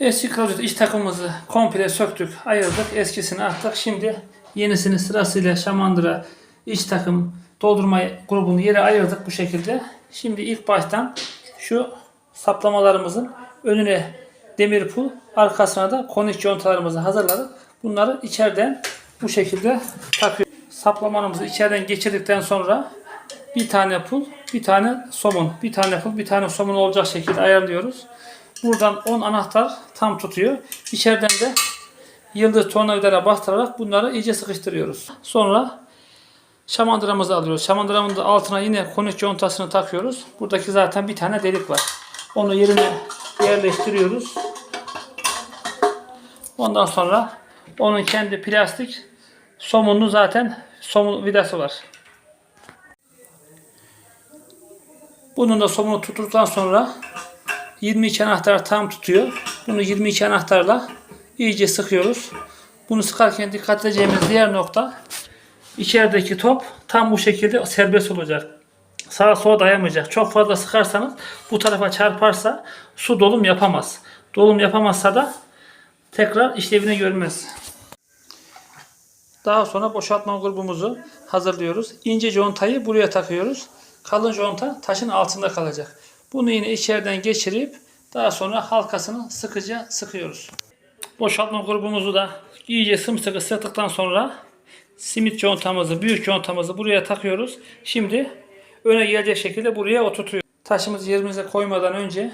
Eski klozet iç takımımızı komple söktük, ayırdık, eskisini attık. Şimdi yenisini sırasıyla şamandıra iç takım doldurma grubunu yere ayırdık bu şekilde. Şimdi ilk baştan şu saplamalarımızın önüne demir pul, arkasına da konik contalarımızı hazırladık. Bunları içeriden bu şekilde takıyoruz. Saplamanımızı içeriden geçirdikten sonra bir tane pul, bir tane somun, bir tane pul, bir tane somun olacak şekilde ayarlıyoruz. Buradan 10 anahtar tam tutuyor. İçeriden de yıldız tornavidara bastırarak bunları iyice sıkıştırıyoruz. Sonra şamandıramızı alıyoruz. Şamandıramın da altına yine konik contasını takıyoruz. Buradaki zaten bir tane delik var. Onu yerine yerleştiriyoruz. Ondan sonra onun kendi plastik somunlu zaten somun vidası var. Bunun da somunu tuttuktan sonra 22 anahtar tam tutuyor. Bunu 22 anahtarla iyice sıkıyoruz. Bunu sıkarken dikkat edeceğimiz diğer nokta içerideki top tam bu şekilde serbest olacak. Sağa sola dayamayacak. Çok fazla sıkarsanız bu tarafa çarparsa su dolum yapamaz. Dolum yapamazsa da tekrar işlevini görmez. Daha sonra boşaltma grubumuzu hazırlıyoruz. İnce contayı buraya takıyoruz. Kalın conta taşın altında kalacak. Bunu yine içeriden geçirip daha sonra halkasını sıkıca sıkıyoruz. Boşaltma grubumuzu da iyice sımsıkı sıktıktan sonra simit contamızı, büyük contamızı buraya takıyoruz. Şimdi öne gelecek şekilde buraya oturtuyoruz. Taşımızı yerimize koymadan önce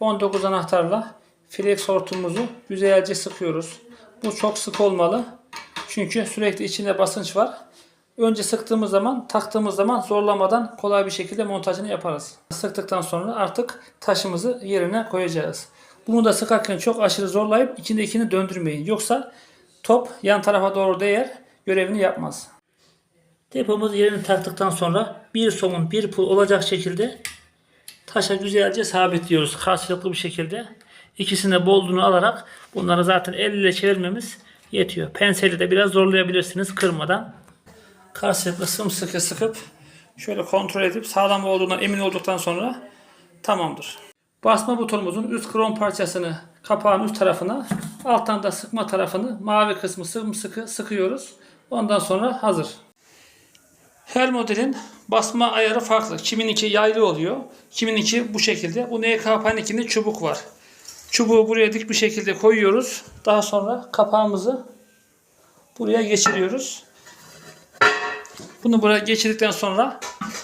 19 anahtarla flex hortumumuzu güzelce sıkıyoruz. Bu çok sık olmalı. Çünkü sürekli içinde basınç var. Önce sıktığımız zaman, taktığımız zaman zorlamadan kolay bir şekilde montajını yaparız. Sıktıktan sonra artık taşımızı yerine koyacağız. Bunu da sıkarken çok aşırı zorlayıp içindekini döndürmeyin. Yoksa top yan tarafa doğru değer, görevini yapmaz. Depomuz yerini taktıktan sonra bir somun bir pul olacak şekilde taşa güzelce sabitliyoruz karşılıklı bir şekilde. İkisine bolluğunu alarak bunları zaten el ile çevirmemiz yetiyor. Penseli de biraz zorlayabilirsiniz kırmadan. Karşılıklı sımsıkı sıkıp şöyle kontrol edip sağlam olduğundan emin olduktan sonra tamamdır. Basma butonumuzun üst krom parçasını kapağın üst tarafına alttan da sıkma tarafını mavi kısmı sımsıkı sıkıyoruz. Ondan sonra hazır. Her modelin basma ayarı farklı. Kimininki yaylı oluyor. Kimininki bu şekilde. Bu NK Panik'inde çubuk var. Çubuğu buraya dik bir şekilde koyuyoruz. Daha sonra kapağımızı buraya geçiriyoruz. Bunu buraya geçirdikten sonra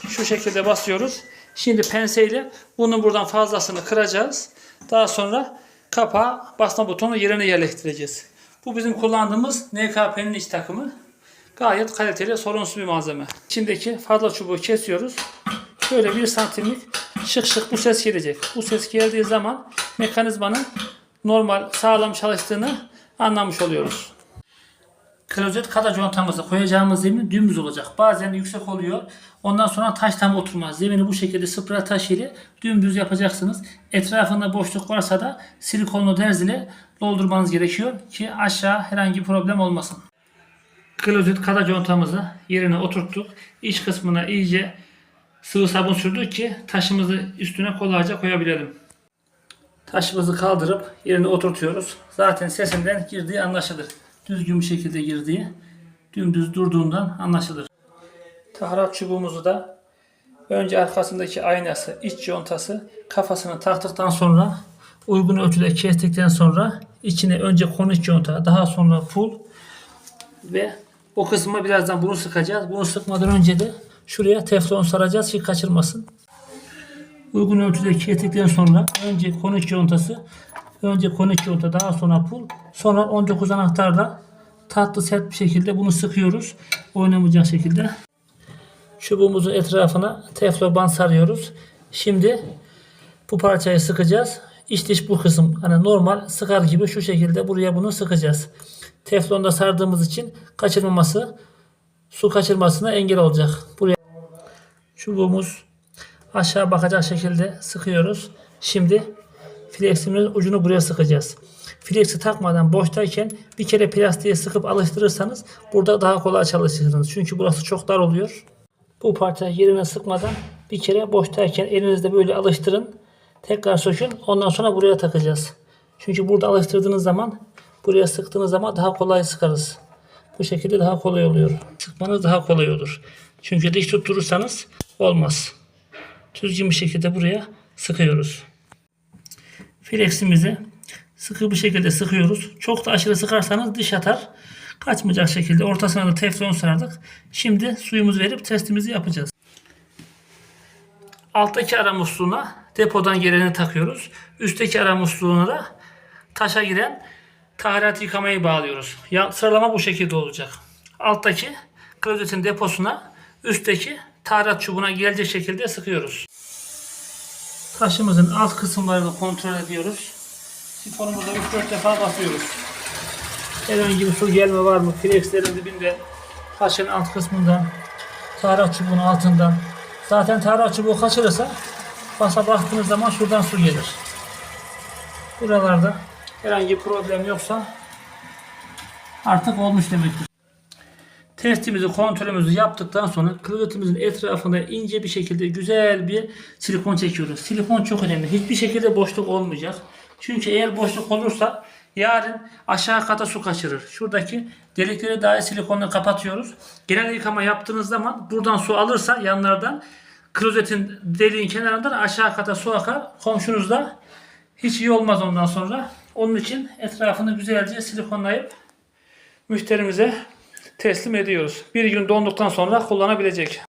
şu şekilde basıyoruz. Şimdi penseyle bunun buradan fazlasını kıracağız. Daha sonra kapağı basma butonu yerine yerleştireceğiz. Bu bizim kullandığımız NKP'nin iç takımı. Gayet kaliteli, sorunsuz bir malzeme. İçindeki fazla çubuğu kesiyoruz. Şöyle bir santimlik şık şık bu ses gelecek. Bu ses geldiği zaman mekanizmanın normal sağlam çalıştığını anlamış oluyoruz. Klozet kada contamızı koyacağımız zemin dümdüz olacak. Bazen yüksek oluyor. Ondan sonra taş tam oturmaz. Zemini bu şekilde spray taş ile dümdüz yapacaksınız. Etrafında boşluk varsa da silikonlu derz ile doldurmanız gerekiyor ki aşağı herhangi problem olmasın. Klozet kada contamızı yerine oturttuk. İç kısmına iyice sıvı sabun sürdük ki taşımızı üstüne kolayca koyabilelim. Taşımızı kaldırıp yerine oturtuyoruz. Zaten sesinden girdiği anlaşılır. Düzgün bir şekilde girdiği, dümdüz durduğundan anlaşılır. Tahrat çubuğumuzu da önce arkasındaki aynası, iç contası kafasını taktıktan sonra uygun ölçüde kestikten sonra içine önce konik conta, daha sonra pul ve o kısmı birazdan bunu sıkacağız. Bunu sıkmadan önce de şuraya teflon saracağız ki kaçırmasın. Uygun ölçüde kestikten sonra önce konik contası, önce conta, daha sonra pul, sonra 19 anahtarla tatlı sert bir şekilde bunu sıkıyoruz. Oynamayacak şekilde. Çubuğumuzun etrafına teflon bant sarıyoruz. Şimdi bu parçayı sıkacağız. İç dış bu kısım hani normal sıkar gibi şu şekilde buraya bunu sıkacağız. Teflonda sardığımız için kaçırmaması, su kaçırmasına engel olacak. Buraya çubuğumuz aşağı bakacak şekilde sıkıyoruz. Şimdi fleximizin ucunu buraya sıkacağız. Flexi takmadan boştayken bir kere plastiğe sıkıp alıştırırsanız burada daha kolay çalışırsınız. Çünkü burası çok dar oluyor. Bu parçayı yerine sıkmadan bir kere boştayken elinizde böyle alıştırın. Tekrar sökün. Ondan sonra buraya takacağız. Çünkü burada alıştırdığınız zaman buraya sıktığınız zaman daha kolay sıkarız. Bu şekilde daha kolay oluyor. Sıkmanız daha kolay olur. Çünkü dik tutturursanız olmaz. Düzgün bir şekilde buraya sıkıyoruz. Fleximizi sıkı bir şekilde sıkıyoruz. Çok da aşırı sıkarsanız diş atar. Kaçmayacak şekilde ortasına da teflon sardık. Şimdi suyumuzu verip testimizi yapacağız. Alttaki ara musluğuna depodan geleni takıyoruz. Üstteki ara musluğuna da taşa giren taharat yıkamayı bağlıyoruz. Ya, sıralama bu şekilde olacak. Alttaki klozetin deposuna üstteki taharat çubuğuna gelecek şekilde sıkıyoruz. Taşımızın alt kısımlarını kontrol ediyoruz. Sifonumuza 3-4 defa basıyoruz. Herhangi bir su gelme var mı? Flexlerin dibinde, taşın alt kısmından, taharat çubuğunun altından. Zaten taharat çubuğu kaçırırsa basa bastığınız zaman şuradan su gelir. Buralarda herhangi problem yoksa artık olmuş demektir. Testimizi, kontrolümüzü yaptıktan sonra klozetimizin etrafında ince bir şekilde güzel bir silikon çekiyoruz. Silikon çok önemli. Hiçbir şekilde boşluk olmayacak. Çünkü eğer boşluk olursa yarın aşağı kata su kaçırır. Şuradaki delikleri dahi silikonla kapatıyoruz. Genel yıkama yaptığınız zaman buradan su alırsa yanlardan klozetin deliğin kenarından aşağı kata su akar. Komşunuzda hiç iyi olmaz ondan sonra. Onun için etrafını güzelce silikonlayıp müşterimize teslim ediyoruz. Bir gün donduktan sonra kullanabilecek.